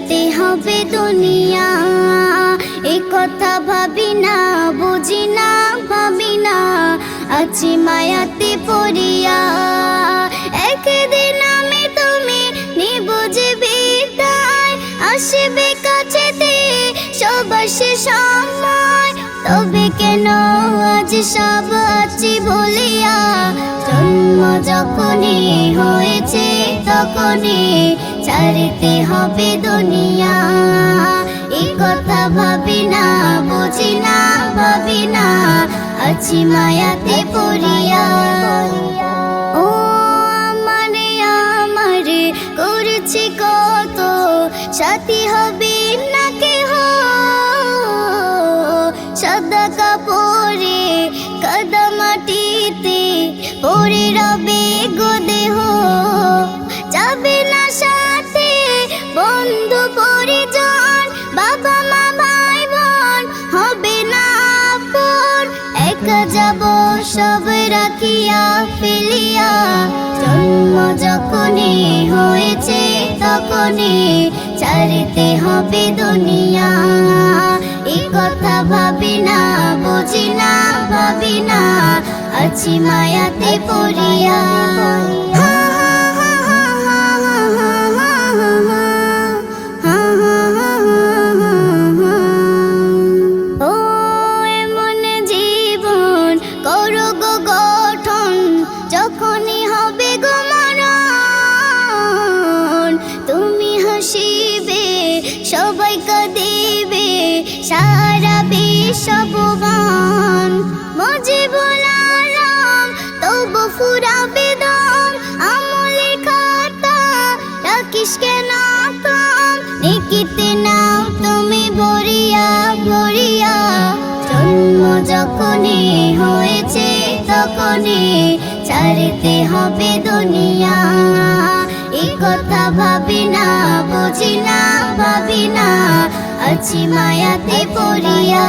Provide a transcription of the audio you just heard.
ছাড়তে হবে দুনিয়া। এ কথা ভাবি না, বুঝি না, ভাবি না। আছি মায়াতে পড়িয়া। একদিন আমি তুমি নিবুঝে বিদায়। আসবে কাছেতে সবার সময়। তবে কেন আজ সব আছি বলিয়া? জন্ম যখনই হয়েছে তখনই ছাড়তে হবে দুনিয়া। এই কথা ভাবি না, বুঝি না, ভাবি না, আছি মায়াতে পড়িয়া। ও আমারে আমারে করছি কত, সাথী হবে না কেহ? সাদা কাপড়ে কাদা মাটিতে পড়ে রবে গো দেহ। যাব, সব রাখিয়া ফেলিয়া। জন্ম যখনই হয়েছে তখনই চারিতে হবে দুনিয়া। এ কথা ভাবি না, বুঝি না, ভাবি না, আছি মায়াতে পড়িয়া। বিশ্ববান মজে তবু আমলে খাতা, রাখিস কেন নিকিতে তুমি জন্ম যখনই হয়েছে তখনই ছাড়তে হবে দুনিয়া। এই কথা ভাবি না, বুঝি না, ভাবি না। আছি মায়াতে পড়িয়া।